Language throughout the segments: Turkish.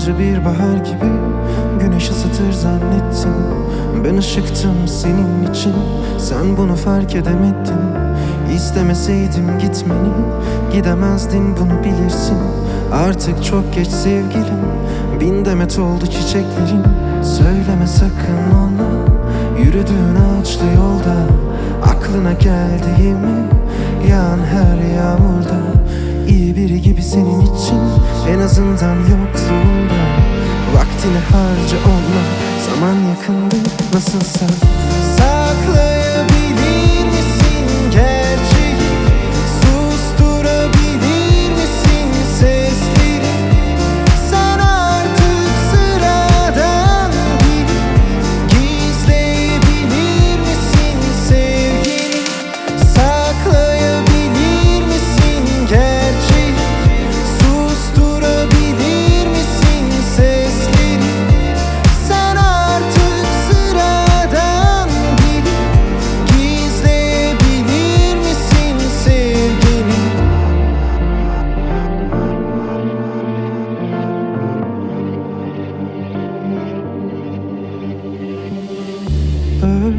Yalancı bir bahar gibi Güneş ısıtır zannettim. Ben ışıktım senin için. Sen bunu fark edemedin. İstemeseydim gitmeni Gidemezdin bunu bilirsin. Artık çok geç sevgilim. Bin demet oldu çiçeklerin. Söyleme sakın ona. Yürüdüğün ağaçlı yolda Aklına geldiğimi En azından yokluğunda Vaktini harca onunla Zaman yakındı nasılsa. Saklayabilir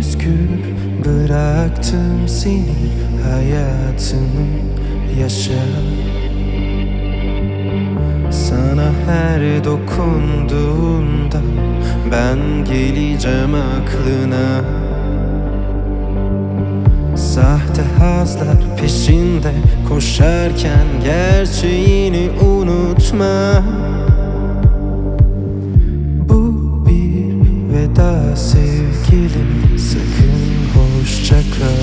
Özgür bıraktım seni hayatını yaşa Sana her dokunduğunda ben geleceğim aklına. Sahte hazlar peşinde koşarken gerçeğini unutma sevgilim sakın Hoşça kal